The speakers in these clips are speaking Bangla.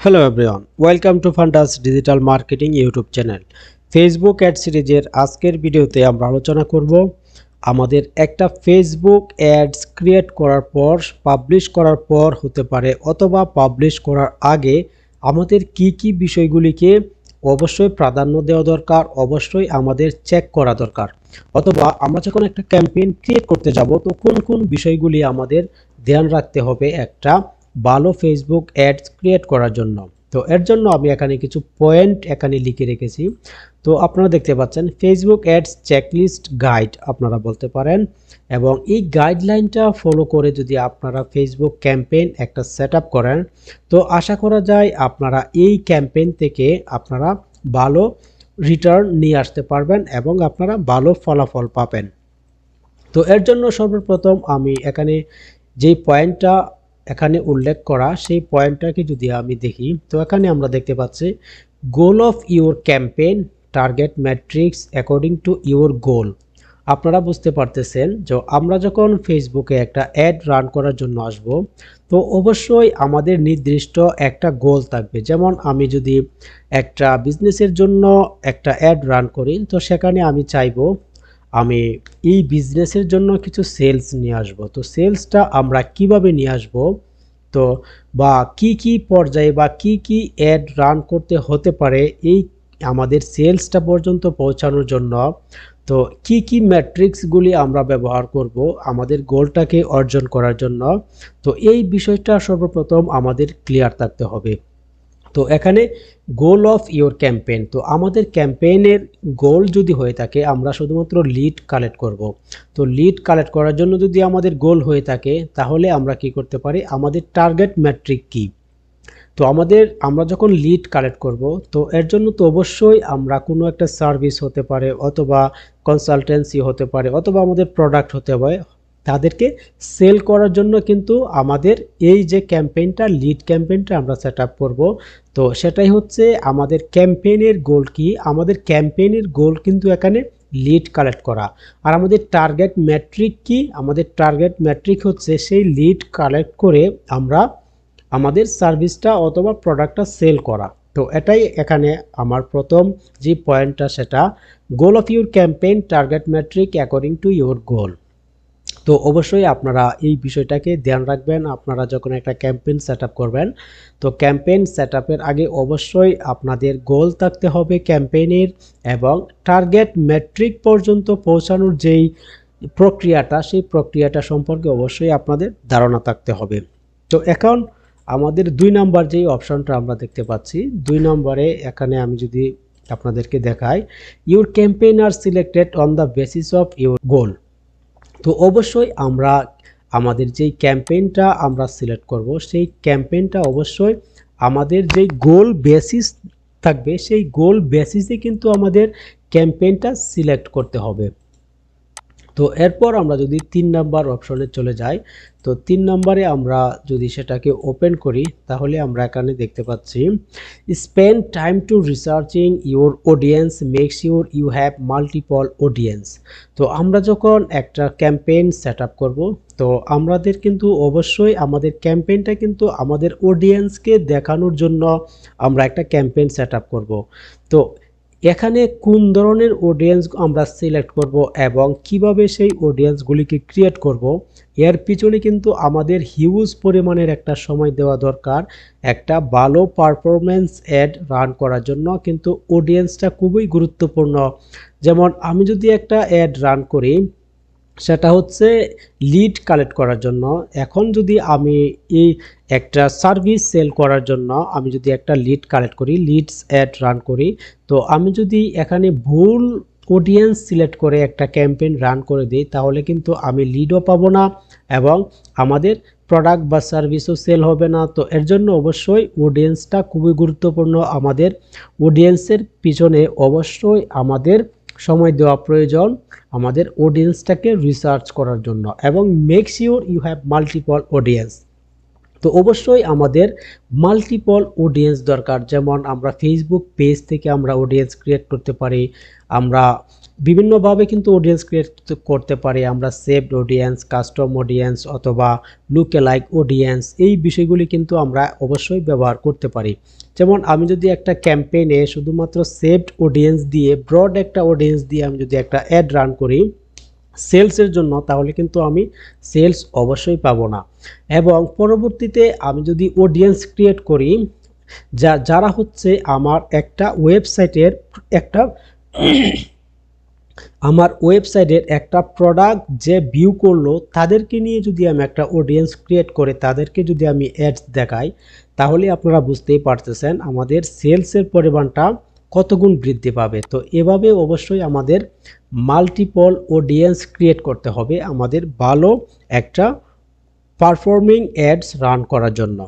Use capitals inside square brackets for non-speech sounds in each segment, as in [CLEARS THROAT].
Hello everyone welcome to Fundas digital marketing YouTube channel Facebook ad সিরিজের আজকের ভিডিওতে আমরা আলোচনা করব আমাদের একটা ফেসবুক অ্যাডস ক্রিয়েট করার পর পাবলিশ করার পর হতে পারে অথবা পাবলিশ করার আগে আমাদের কি কি বিষয়গুলিকে অবশ্যই প্রাধান্য দেওয়া দরকার, অবশ্যই আমাদের চেক করা দরকার। অথবা আমরা যখন একটা ক্যাম্পেইন ক্রিয়েট করতে যাব তো কোন কোন বিষয়গুলি আমাদের ধ্যান রাখতে হবে একটা ভালো ফেসবুক অ্যাডস ক্রিয়েট করার জন্য। তো এর জন্য আমি এখানে কিছু পয়েন্ট এখানে লিখে রেখেছি। তো আপনারা দেখতে পাচ্ছেন ফেসবুক অ্যাডস চেকলিস্ট গাইড আপনারা বলতে পারেন এবং এই গাইডলাইনটা ফলো করে যদি আপনারা ফেসবুক ক্যাম্পেইন একটা সেট করেন, তো আশা করা যায় আপনারা এই ক্যাম্পেইন থেকে আপনারা ভালো রিটার্ন নিয়ে আসতে পারবেন এবং আপনারা ভালো ফলাফল পাবেন। তো এর জন্য সর্বপ্রথম আমি এখানে যেই পয়েন্টটা এখানে উল্লেখ করা সেই পয়েন্টটাকে যদি আমি দেখি, তো এখানে আমরা দেখতে পাচ্ছি goal of your campaign target metrics according to your goal আপনারা বুঝতে পারতেছেন যে আমরা যখন ফেসবুকে একটা অ্যাড রান করার জন্য আসব, তো অবশ্যই আমাদের নির্দিষ্ট একটা গোল থাকবে। যেমন আমি যদি একটা বিজনেসের জন্য একটা অ্যাড রান করি, তো সেখানে আমি চাইব আমি এই বিজনেসের জন্য কিছু সেলস নিয়ে আসব। তো সেলসটা আমরা কীভাবে নিয়ে আসব? তো বা কি কি পর্যায়ে বা কি কি অ্যাড রান করতে হতে পারে এই আমাদের সেলসটা পর্যন্ত পৌঁছানোর জন্য। তো কি কি ম্যাট্রিক্সগুলি আমরা ব্যবহার করব আমাদের গোলটাকে অর্জন করার জন্য। তো এই বিষয়টা সর্বপ্রথম আমাদের ক্লিয়ার থাকতে হবে। তো এখানে গোল অফ ইওর ক্যাম্পেইন তো আমাদের ক্যাম্পেইনের গোল যদি হয়ে থাকে, আমরা শুধুমাত্র লিড কালেক্ট করব। তো লিড কালেক্ট করার জন্য যদি আমাদের গোল হয়ে থাকে, তাহলে আমরা কি করতে পারি? আমাদের টার্গেট ম্যাট্রিক কি? তো আমাদের, আমরা যখন লিড কালেক্ট করব, তো এর জন্য তো অবশ্যই আমরা কোনো একটা সার্ভিস হতে পারে, অথবা কনসালটেন্সি হতে পারে, অথবা আমাদের প্রোডাক্ট হতে পারে তাদেরকে সেল করার জন্য কিন্তু আমাদের এই যে ক্যাম্পেইনটা লিড ক্যাম্পেইনটা আমরা সেট আপ করব। তো সেটাই হচ্ছে আমাদের ক্যাম্পেইনের গোল কি? আমাদের ক্যাম্পেইনের গোল কিন্তু এখানে লিড কালেক্ট করা। আর আমাদের টার্গেট ম্যাট্রিক কি? আমাদের টার্গেট ম্যাট্রিক হচ্ছে সেই লিড কালেক্ট করে আমরা আমাদের সার্ভিসটা অথবা প্রোডাক্টটা সেল করা। তো এটাই এখানে আমার প্রথম যে পয়েন্টটা সেটা। Goal of your campaign target metric according to your goal তো অবশ্যই আপনারা এই বিষয়টাকে ধ্যান রাখবেন। আপনারা যখন একটা ক্যাম্পেইন সেট করবেন, তো ক্যাম্পেইন সেট আগে অবশ্যই আপনাদের গোল থাকতে হবে ক্যাম্পেইনের এবং টার্গেট মেট্রিক পর্যন্ত পৌঁছানোর যেই প্রক্রিয়াটা, সেই প্রক্রিয়াটা সম্পর্কে অবশ্যই আপনাদের ধারণা থাকতে হবে। তো এখন আমাদের দুই নাম্বার যেই অপশনটা আমরা দেখতে পাচ্ছি, দুই নম্বরে এখানে আমি যদি আপনাদেরকে দেখাই your campaign are selected on the basis of your goal তো অবশ্যই আমরা আমাদের যেই ক্যাম্পেইনটা আমরা সিলেক্ট করব, সেই ক্যাম্পেইনটা অবশ্যই আমাদের যে গোল বেসিস থাকবে, সেই গোল বেসিসে কিন্তু আমাদের ক্যাম্পেইনটা সিলেক্ট করতে হবে। তো এরপর আমরা যদি তিন নাম্বার অপশনে চলে যাই, তো তিন নম্বরে আমরা যদি সেটাকে ওপেন করি, তাহলে আমরা এখানে দেখতে পাচ্ছি spend time to researching your audience makes your you have multiple audience তো আমরা যখন একটা ক্যাম্পেইন সেট আপ করব, তো আমাদের কিন্তু অবশ্যই আমাদের ক্যাম্পেইনটা কিন্তু আমাদের অডিয়েন্সকে দেখানোর জন্য আমরা একটা ক্যাম্পেইন সেট আপ করব। তো এখানে কোন ধরনের অডিয়েন্স আমরা সিলেক্ট করব এবং কীভাবে সেই অডিয়েন্সগুলিকে ক্রিয়েট করব? এর পিছনে কিন্তু আমাদের হিউজ পরিমাণের একটা সময় দেওয়া দরকার, একটা ভালো পারফরমেন্স অ্যাড রান করার জন্য কিন্তু অডিয়েন্সটা খুবই গুরুত্বপূর্ণ। যেমন আমি যদি একটা অ্যাড রান করি সেটা হচ্ছে লিড কালেক্ট করার জন্য। এখন যদি আমি এই একটা সার্ভিস সেল করার জন্য আমি যদি একটা লিড কালেক্ট করি লিডস অ্যাড রান করি, তো আমি যদি এখানে ভুল অডিয়েন্স সিলেক্ট করে একটা ক্যাম্পেইন রান করে দিই, তাহলে কিন্তু আমি লিডও পাবো না এবং আমাদের প্রোডাক্ট বা সার্ভিসও সেল হবে না। তো এর জন্য অবশ্যই অডিয়েন্সটা খুবই গুরুত্বপূর্ণ। আমাদের অডিয়েন্সের পিছনে অবশ্যই আমাদের সময় দেওয়া প্রয়োজন আমাদের অডিয়েন্সটাকে রিসার্চ করার জন্য এবং make sure you have multiple audience তো অবশ্যই আমাদের মাল্টিপল অডিয়েন্স দরকার। যেমন আমরা ফেসবুক পেজ থেকে আমরা অডিয়েন্স ক্রিয়েট করতে পারি, আমরা বিভিন্নভাবে কিন্তু অডিয়েন্স ক্রিয়েট করতে পারি। আমরা সেভড অডিয়েন্স কাস্টম অডিয়েন্স অথবা লুকে লাইক অডিয়েন্স এই বিষয়গুলি কিন্তু আমরা অবশ্যই ব্যবহার করতে পারি। যেমন আমি যদি একটা ক্যাম্পেইনে শুধুমাত্র সেভড অডিয়েন্স দিয়ে ব্রড একটা অডিয়েন্স দিয়ে আমি যদি একটা অ্যাড রান করি সেলসের জন্য, তাহলে কিন্তু আমি সেলস অবশ্যই পাবো না। এবং পরবর্তীতে আমি যদি অডিয়েন্স ক্রিয়েট করি, যা, যারা হচ্ছে আমার একটা ওয়েবসাইটের একটা [CLEARS THROAT] আমার ওয়েবসাইটের একটা প্রোডাক্ট যে ভিউ করল, তাদেরকে নিয়ে যদি আমি একটা অডিয়েন্স ক্রিয়েট করে, তাদেরকে যদি আমি অ্যাডস দেখাই, তাহলে আপনারা বুঝতেই পারতেছেন আমাদের সেলসের পরিমাণটা কত গুণ বৃদ্ধি পাবে। তো এভাবে অবশ্যই আমাদের মাল্টিপল অডিয়েন্স ক্রিয়েট করতে হবে আমাদের ভালো একটা পারফর্মিং অ্যাডস রান করার জন্য।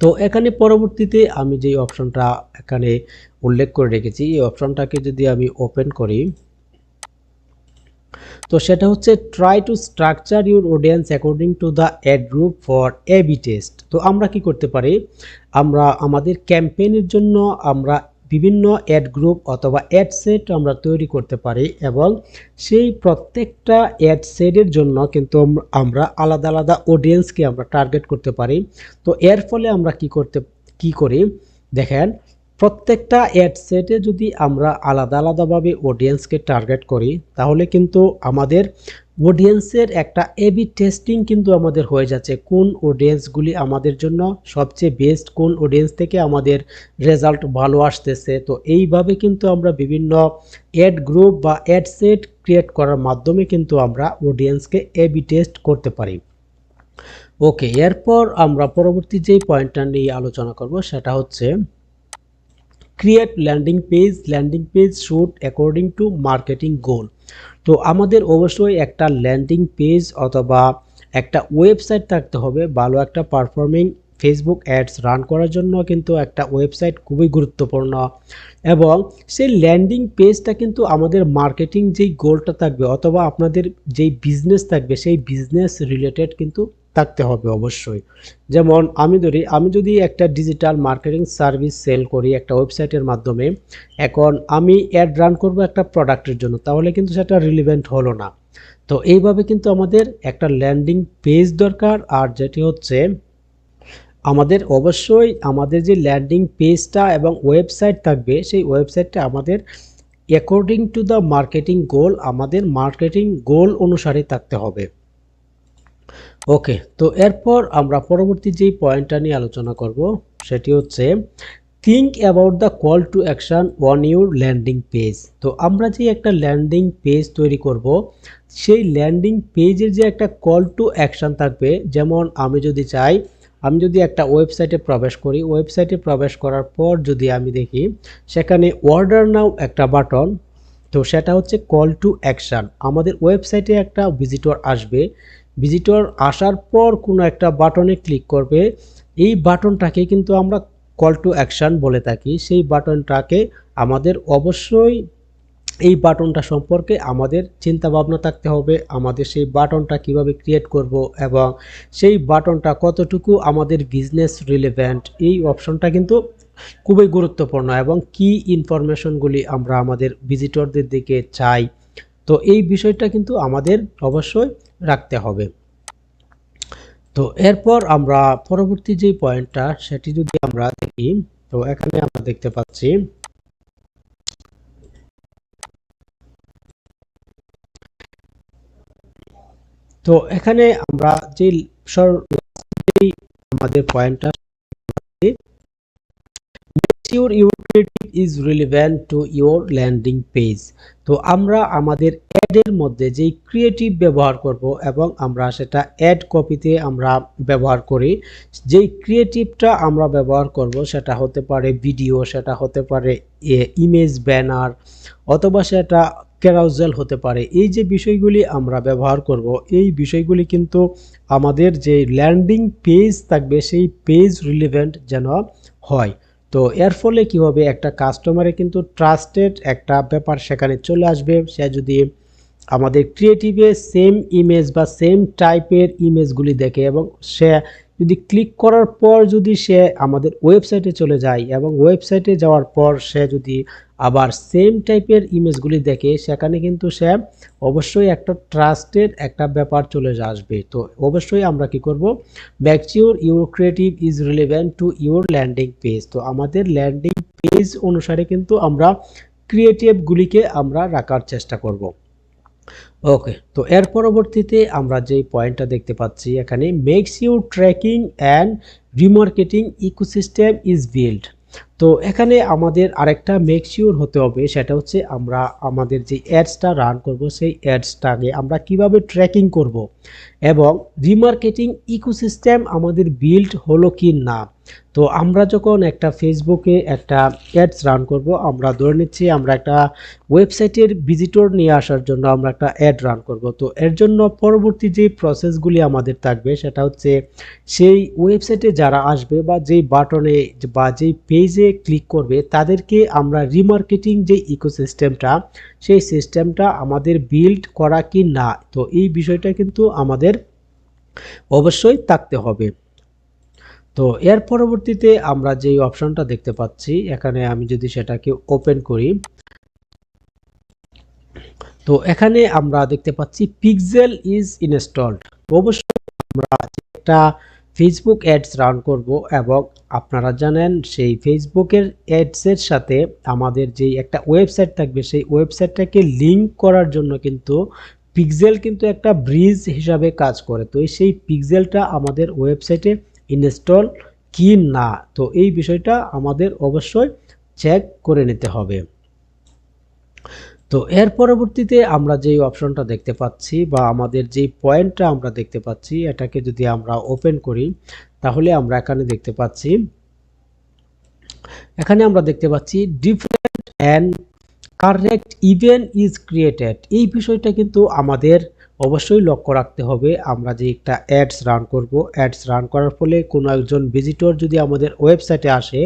তো এখানে পরবর্তীতে আমি যেই অপশনটা এখানে উল্লেখ করে রেখেছি, এই অপশনটাকে যদি আমি ওপেন করি, তো সেটা হচ্ছে try to structure your audience according to the ad group for A B test তো আমরা কি করতে পারি? আমরা, আমাদের ক্যাম্পেইনের জন্য আমরা বিভিন্ন অ্যাড গ্রুপ অথবা অ্যাড সেট আমরা তৈরি করতে পারি এবং সেই প্রত্যেকটা অ্যাড সেটের জন্য কিন্তু আমরা আলাদা আলাদা অডিয়েন্সকে আমরা টার্গেট করতে পারি। তো এর ফলে আমরা কি করতে কি করি? দেখেন, প্রত্যেকটা অ্যাড সেটে যদি আমরা আলাদা আলাদাভাবে অডিয়েন্সকে টার্গেট করি, তাহলে কিন্তু আমাদের অডিয়েন্সের একটা এবি টেস্টিং কিন্তু আমাদের হয়ে যাচ্ছে। কোন অডিয়েন্সগুলি আমাদের জন্য সবচেয়ে বেস্ট কোন অডিয়েন্স থেকে আমাদের রেজাল্ট ভালো আসতেছে। তো এইভাবে কিন্তু আমরা বিভিন্ন অ্যাড গ্রুপ বা অ্যাড সেট ক্রিয়েট করার মাধ্যমে কিন্তু আমরা অডিয়েন্সকে এবি টেস্ট করতে পারি। ওকে এরপর আমরা পরবর্তী যেই পয়েন্টটা নিয়ে আলোচনা করব সেটা হচ্ছে create landing page landing page suit according to marketing goal তো আমাদের অবশ্যই একটা ল্যান্ডিং পেজ অথবা একটা ওয়েবসাইট থাকতে হবে। ভালো একটা পারফর্মিং ফেসবুক অ্যাডস রান করার জন্য কিন্তু একটা ওয়েবসাইট খুবই গুরুত্বপূর্ণ। এবং সেই ল্যান্ডিং পেজটা কিন্তু আমাদের মার্কেটিং যেই গোলটা থাকবে অথবা আপনাদের যেই বিজনেস থাকবে, সেই বিজনেস রিলেটেড কিন্তু থাকতে হবে অবশ্যই। যেমন আমি ধরি, আমি যদি একটা ডিজিটাল মার্কেটিং সার্ভিস সেল করি একটা ওয়েবসাইটের মাধ্যমে, এখন আমি অ্যাড রান করব একটা প্রোডাক্টের জন্য, তাহলে কিন্তু সেটা রিলিভেন্ট হলো না। তো এইভাবে কিন্তু আমাদের একটা ল্যান্ডিং পেজ দরকার, আর যেটি হচ্ছে আমাদের অবশ্যই আমাদের যে ল্যান্ডিং পেজটা এবং ওয়েবসাইট থাকবে, সেই ওয়েবসাইটটা আমাদের according to the marketing goal আমাদের মার্কেটিং গোল অনুসারে থাকতে হবে। ওকে তো এরপর আমরা পরবর্তী যেই পয়েন্টটা নিয়ে আলোচনা করব, সেটি হচ্ছে think about the call to action on your landing page তো আমরা যে একটা ল্যান্ডিং পেজ তৈরি করব, সেই ল্যান্ডিং পেজের যে একটা কল টু অ্যাকশান থাকবে, যেমন আমি যদি চাই, আমি যদি একটা ওয়েবসাইটে প্রবেশ করি ওয়েবসাইটে প্রবেশ করার পর যদি আমি দেখি, সেখানে অর্ডার নাও একটা বাটন তো সেটা হচ্ছে কল টু অ্যাকশান আমাদের ওয়েবসাইটে একটা ভিজিটর আসবে ভিজিটর আসার পর কোনো একটা বাটনে ক্লিক করবে। এই বাটনটাকে কিন্তু আমরা কল টু অ্যাকশান বলে থাকি। সেই বাটনটাকে আমাদের অবশ্যই এই বাটনটা সম্পর্কে আমাদের চিন্তা ভাবনা থাকতে হবে। আমাদের সেই বাটনটা কীভাবে ক্রিয়েট করব এবং সেই বাটনটা কতটুকু আমাদের বিজনেস রিলেভেন্ট এই অপশনটা কিন্তু খুবই গুরুত্বপূর্ণ এবং কি ইনফরমেশনগুলি আমরা আমাদের ভিজিটরদের দিকে চাই। তো এই বিষয়টা কিন্তু আমাদের অবশ্যই রাখতে হবে। তো এরপর আমরা পরবর্তী যে পয়েন্টটা, সেটি যদি আমরা দেখি, তো এখানে আমরা দেখতে পাচ্ছি তো এখানে আমরা যে আমাদের পয়েন্টটা your creative is relevant to your landing page. তো আমরা আমাদের অ্যাডের মধ্যে যেই ক্রিয়েটিভ ব্যবহার করব এবং আমরা সেটা অ্যাড কপিতে আমরা ব্যবহার করি, যেই ক্রিয়েটিভটা আমরা ব্যবহার করব সেটা হতে পারে ভিডিও সেটা হতে পারে ইমেজ ব্যানার অথবা সেটা ক্যারাউজেল হতে পারে। এই যে বিষয়গুলি আমরা ব্যবহার করব, এই বিষয়গুলি কিন্তু আমাদের যে ল্যান্ডিং পেজ থাকবে, সেই পেজ রিলেভেন্ট যেন হয়। তো এর ফলে কী হবে? একটা কাস্টমারে কিন্তু ট্রাস্টেড একটা ব্যাপার সেখানে চলে আসবে। সে যদি আমাদের ক্রিয়েটিভে সেম ইমেজ বা সেম টাইপের ইমেজগুলি দেখে এবং সে যদি ক্লিক করার পর যদি সে আমাদের ওয়েবসাইটে চলে যায় এবং ওয়েবসাইটে যাওয়ার পর সে যদি আবার সেম টাইপের ইমেজগুলি দেখে সেখানে কিন্তু সে অবশ্যই একটা ট্রাস্টেড একটা ব্যাপার চলে আসবে। তো অবশ্যই আমরা কি করব? Make sure your creative is relevant to your landing page তো আমাদের ল্যান্ডিং পেজ অনুসারে কিন্তু আমরা ক্রিয়েটিভগুলিকে আমরা রাখার চেষ্টা করব। ওকে তো এর পরবর্তীতে আমরা যে পয়েন্টটা দেখতে পাচ্ছি, এখানে makes you tracking and remarketing ecosystem is build তো এখানে আমাদের আরেকটা মেক শিওর হতে হবে, সেটা হচ্ছে আমরা আমাদের যে অ্যাডসটা রান করব, সেই অ্যাডসটাকে আমরা কীভাবে ট্র্যাকিং করব এবং রিমার্কেটিং ইকোসিস্টেম আমাদের বিল্ড হলো কি না। তো আমরা যখন একটা ফেসবুকে একটা অ্যাডস রান করব, আমরা ধরে নিচ্ছি আমরা একটা ওয়েবসাইটের ভিজিটর নিয়ে আসার জন্য আমরা একটা অ্যাড রান করব। তো এর জন্য পরবর্তী যে প্রসেসগুলি আমাদের থাকবে, সেটা হচ্ছে সেই ওয়েবসাইটে যারা আসবে বা যেই বাটনে বা যেই পেজে ক্লিক করবে, তাদেরকে আমরা রিমার্কেটিং যে ইকোসিস্টেমটা সেই সিস্টেমটা আমাদের বিল্ড করা কি না, তো এই বিষয়টা কিন্তু আমাদের অবশ্যই থাকতে হবে। তো এর পরবর্তীতে আমরা যেই অপশনটা দেখতে পাচ্ছি, এখানে আমি যদি সেটাকে ওপেন করি, তো এখানে আমরা দেখতে পাচ্ছি পিক্সেল ইজ ইনস্টলড অবশ্যই আমরা একটা ফেসবুক অ্যাডস রান করব এবং আপনারা জানেন সেই ফেসবুকের অ্যাডসের সাথে আমাদের যেই একটা ওয়েবসাইট থাকবে, সেই ওয়েবসাইটটাকে লিঙ্ক করার জন্য কিন্তু পিক্সেল কিন্তু একটা ব্রিজ হিসাবে কাজ করে। তো সেই পিক্সেলটা আমাদের ওয়েবসাইটে ইনস্টল কি না? তো এই বিষয়টা আমাদের অবশ্যই চেক করে নিতে হবে। তো এর পরবর্তীতে আমরা যেই অপশনটা দেখতে পাচ্ছি বা আমাদের যেই পয়েন্টটা আমরা দেখতে পাচ্ছি, এটাকে যদি আমরা ওপেন করি, তাহলে আমরা এখানে দেখতে পাচ্ছি, এখানে আমরা দেখতে পাচ্ছি different and correct event is created. এই বিষয়টা কিন্তু আমাদের অবশ্যই লক্ষ্য রাখতে হবে। আমরা যে একটা অ্যাডস রান করব, অ্যাডস রান করার ফলে কোনো একজন ভিজিটর যদি আমাদের ওয়েবসাইটে আসে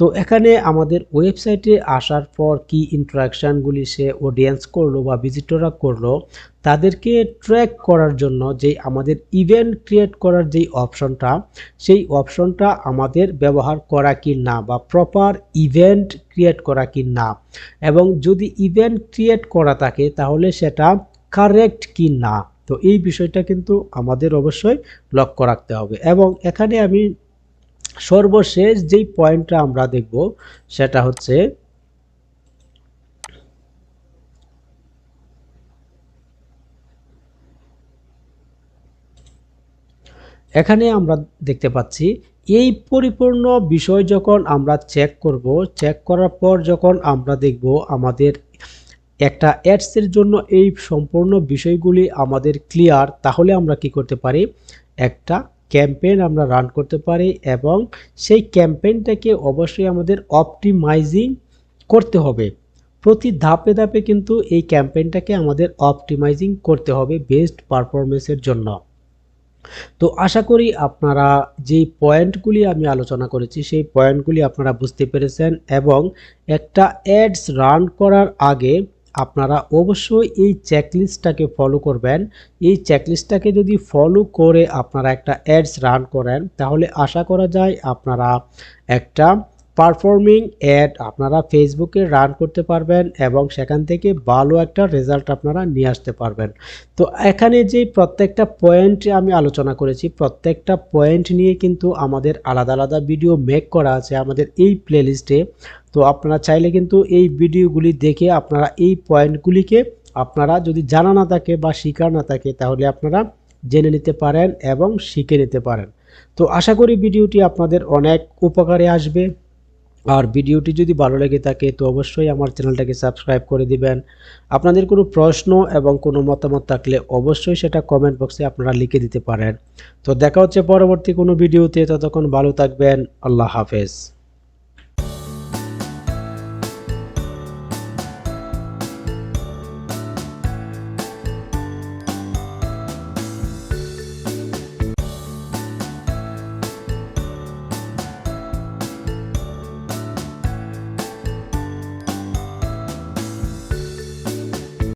তো এখানে আমাদের ওয়েবসাইটে আসার পর কি ইন্টারাকশানগুলি সে অডিয়েন্স করল বা ভিজিটররা করল, তাদেরকে ট্র্যাক করার জন্য যে আমাদের ইভেন্ট ক্রিয়েট করার যেই অপশনটা সেই অপশনটা আমাদের ব্যবহার করা কি না বা প্রপার ইভেন্ট ক্রিয়েট করা কি না এবং যদি ইভেন্ট ক্রিয়েট করা থাকে তাহলে সেটা কারেক্ট কি না? তো এই বিষয়টা কিন্তু আমাদের অবশ্যই লক্ষ্য রাখতে হবে। এবং এখানে আমি সর্বশেষ যেই পয়েন্টটা আমরা দেখব, সেটা হচ্ছে এখানে আমরা দেখতে পাচ্ছি, এই পরিপূর্ণ বিষয় যখন আমরা চেক করব চেক করার পর যখন আমরা দেখব আমাদের একটা অ্যাডসের জন্য এই সম্পূর্ণ বিষয়গুলি আমাদের ক্লিয়ার তাহলে আমরা কি করতে পারি? একটা ক্যাম্পেইন আমরা রান করতে পারি এবং সেই ক্যাম্পেইনটাকে অবশ্যই আমাদের অপটিমাইজিং করতে হবে। প্রতি ধাপে ধাপে কিন্তু এই ক্যাম্পেইনটাকে আমাদের অপটিমাইজিং করতে হবে বেস্ট পারফরমেন্সের জন্য। তো আশা করি আপনারা যেই পয়েন্টগুলি আমি আলোচনা করেছি, সেই পয়েন্টগুলি আপনারা বুঝতে পেরেছেন এবং একটা অ্যাডস রান করার আগে আপনারা অবশ্যই এই চেকলিস্টটাকে ফলো করবেন। এই চেকলিস্টটাকে যদি ফলো করে আপনারা একটা অ্যাডস রান করেন, তাহলে আশা করা যায় আপনারা একটা পারফর্মিং অ্যাড আপনারা ফেসবুকে রান করতে পারবেন এবং সেখান থেকে ভালো একটা রেজাল্ট আপনারা নিয়ে আসতে পারবেন। তো এখানে যে প্রত্যেকটা পয়েন্ট আমি আলোচনা করেছি, প্রত্যেকটা পয়েন্ট নিয়ে কিন্তু আমাদের আলাদা আলাদা ভিডিও মেক করা আছে আমাদের এই প্লেলিস্টে তো আপনারা চাইলে কিন্তু এই ভিডিওগুলি দেখে আপনারা এই পয়েন্টগুলিকে আপনারা যদি জানা না থাকে বা শিকার না থাকে, তাহলে আপনারা জেনে নিতে পারেন এবং শিখে নিতে পারেন। তো আশা করি ভিডিওটি আপনাদের অনেক উপকারে আসবে। আর ভিডিওটি যদি ভালো লেগে থাকে, তো অবশ্যই আমার চ্যানেলটাকে সাবস্ক্রাইব করে দিবেন। আপনাদের কোনো প্রশ্ন এবং কোনো মতামত থাকলে অবশ্যই সেটা কমেন্ট বক্সে আপনারা লিখে দিতে পারেন। তো দেখা হচ্ছে পরবর্তী কোনো ভিডিওতে। ততক্ষণ ভালো থাকবেন। আল্লাহ হাফেজ।